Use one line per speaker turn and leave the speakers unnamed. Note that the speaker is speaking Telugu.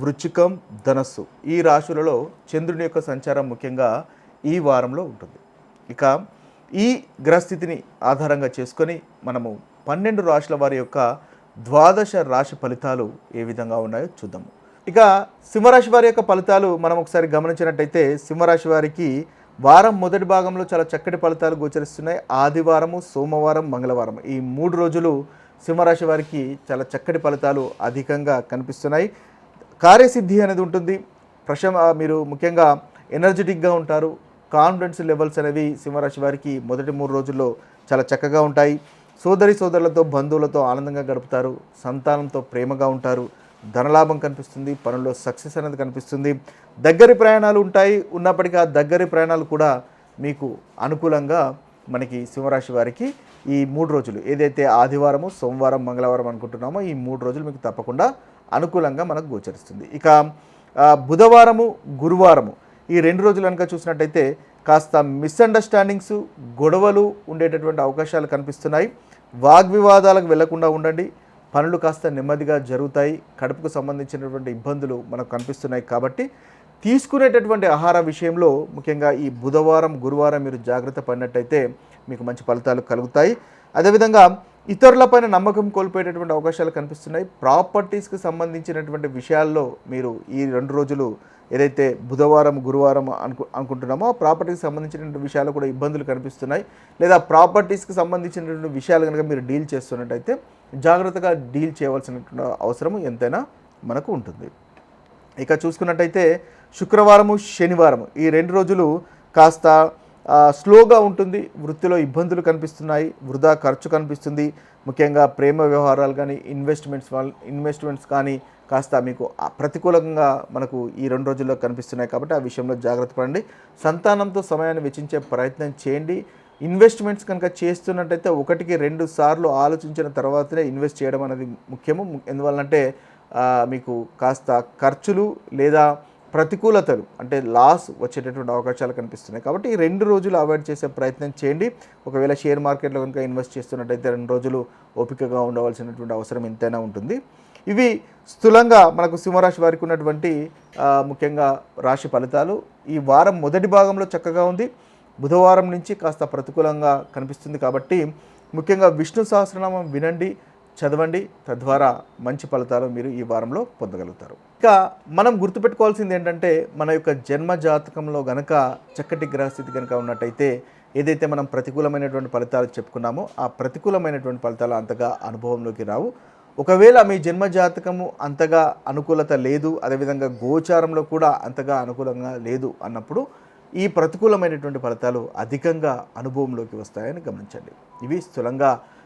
వృచ్చికం ధనస్సు ఈ రాశులలో చంద్రుని యొక్క సంచారం ముఖ్యంగా ఈ వారంలో ఉంటుంది. ఇక ఈ గ్రహస్థితిని ఆధారంగా చేసుకొని మనము పన్నెండు రాశుల వారి యొక్క ద్వాదశ రాశి ఫలితాలు ఏ విధంగా ఉన్నాయో చూద్దాము. ఇక సింహరాశి వారి యొక్క ఫలితాలు మనం ఒకసారి గమనించినట్టయితే సింహరాశి వారికి వారం మొదటి భాగంలో చాలా చక్కటి ఫలితాలు గోచరిస్తున్నాయి. ఆదివారము సోమవారం మంగళవారం ఈ మూడు రోజులు సింహరాశి వారికి చాలా చక్కటి ఫలితాలు అధికంగా కనిపిస్తున్నాయి. కార్యసిద్ధి అనేది ఉంటుంది. ప్రశమ మీరు ముఖ్యంగా ఎనర్జెటిక్గా ఉంటారు. కాన్ఫిడెన్స్ లెవెల్స్ అనేవి సింహరాశి వారికి మొదటి మూడు రోజుల్లో చాలా చక్కగా ఉంటాయి. సోదరి సోదరులతో బంధువులతో ఆనందంగా గడుపుతారు. సంతానంతో ప్రేమగా ఉంటారు. ధనలాభం కనిపిస్తుంది. పనుల్లో సక్సెస్ అనేది కనిపిస్తుంది. దగ్గరి ప్రయాణాలు ఉంటాయి. ఉన్నప్పటికీ ఆ దగ్గరి ప్రయాణాలు కూడా మీకు అనుకూలంగా మనకి సింహరాశి వారికి ఈ మూడు రోజులు ఏదైతే ఆదివారము సోమవారం మంగళవారం అనుకుంటున్నామో ఈ మూడు రోజులు మీకు తప్పకుండా అనుకూలంగా మనకు గోచరిస్తుంది. ఇక బుధవారము గురువారము ఈ రెండు రోజులు కనుక చూసినట్టయితే కాస్త మిస్అండర్స్టాండింగ్స్ గొడవలు ఉండేటటువంటి అవకాశాలు కనిపిస్తున్నాయి. వాగ్వివాదాలకు వెళ్ళకుండా ఉండండి. పనులు కాస్త నెమ్మదిగా జరుగుతాయి. కడుపుకు సంబంధించినటువంటి ఇబ్బందులు మనకు కనిపిస్తున్నాయి కాబట్టి తీసుకునేటటువంటి ఆహార విషయంలో ముఖ్యంగా ఈ బుధవారం గురువారం మీరు జాగ్రత్త పడినట్టయితే మీకు మంచి ఫలితాలు కలుగుతాయి. అదేవిధంగా ఇతరులపైన నమ్మకం కోల్పోయేటటువంటి అవకాశాలు కనిపిస్తున్నాయి. ప్రాపర్టీస్కి సంబంధించినటువంటి విషయాల్లో మీరు ఈ రెండు రోజులు ఏదైతే బుధవారం గురువారం అనుకు అనుకుంటున్నామో ఆ ప్రాపర్టీకి సంబంధించినటువంటి విషయాలు కూడా ఇబ్బందులు కనిపిస్తున్నాయి. లేదా ప్రాపర్టీస్కి సంబంధించినటువంటి విషయాలు కనుక మీరు డీల్ చేస్తున్నట్టయితే జాగ్రత్తగా డీల్ చేయవలసినటువంటి అవసరం ఎంతైనా మనకు ఉంటుంది. ఇక చూసుకున్నట్టయితే శుక్రవారము శనివారము. ఈ రెండు రోజులు కాస్త స్లోగా ఉంటుంది. వృత్తిలో ఇబ్బందులు కనిపిస్తున్నాయి. వృధా ఖర్చు కనిపిస్తుంది. ముఖ్యంగా ప్రేమ వ్యవహారాలు కానీ ఇన్వెస్ట్మెంట్స్ వాళ్ళ ఇన్వెస్ట్మెంట్స్ కానీ కాస్త మీకు ప్రతికూలంగా మనకు ఈ రెండు రోజుల్లో కనిపిస్తున్నాయి కాబట్టి ఆ విషయంలో జాగ్రత్త పడండి. సంతానంతో సమయాన్ని వెచ్చించే ప్రయత్నం చేయండి. ఇన్వెస్ట్మెంట్స్ కనుక చేస్తున్నట్టయితే ఒకటికి రెండు సార్లు ఆలోచించిన తర్వాతనే ఇన్వెస్ట్ చేయడం అనేది ముఖ్యము. ఎందువల్లంటే మీకు కాస్త ఖర్చులు లేదా ప్రతికూలతలు అంటే లాస్ వచ్చేటటువంటి అవకాశాలు కనిపిస్తున్నాయి. కాబట్టి ఈ రెండు రోజులు అవాయిడ్ చేసే ప్రయత్నం చేయండి. ఒకవేళ షేర్ మార్కెట్లో కనుక ఇన్వెస్ట్ చేస్తున్నట్టయితే రెండు రోజులు ఓపికగా ఉండవలసినటువంటి అవసరం ఎంతైనా ఉంటుంది. ఇవి స్థూలంగా మనకు సింహరాశి వారికి ఉన్నటువంటి ముఖ్యంగా రాశి ఫలితాలు. ఈ వారం మొదటి భాగంలో చక్కగా ఉంది. బుధవారం నుంచి కాస్త ప్రతికూలంగా కనిపిస్తుంది కాబట్టి ముఖ్యంగా విష్ణు సహస్రనామం వినండి. చదవండి తద్వారా మంచి ఫలితాలు మీరు ఈ వారంలో పొందగలుగుతారు. ఇక మనం గుర్తుపెట్టుకోవాల్సింది ఏంటంటే మన యొక్క జన్మ జాతకంలో గనక చక్కటి గ్రహస్థితి కనుక ఉన్నట్టయితే ఏదైతే మనం ప్రతికూలమైనటువంటి ఫలితాలు చెప్పుకున్నామో ఆ ప్రతికూలమైనటువంటి ఫలితాలు అంతగా అనుభవంలోకి రావు. ఒకవేళ మీ జన్మ జాతకము అంతగా అనుకూలత లేదు అదేవిధంగా గోచారంలో కూడా అంతగా అనుకూలంగా లేదు అన్నప్పుడు ఈ ప్రతికూలమైనటువంటి ఫలితాలు అధికంగా అనుభవంలోకి వస్తాయని గమనించండి. ఇవి స్థూలంగా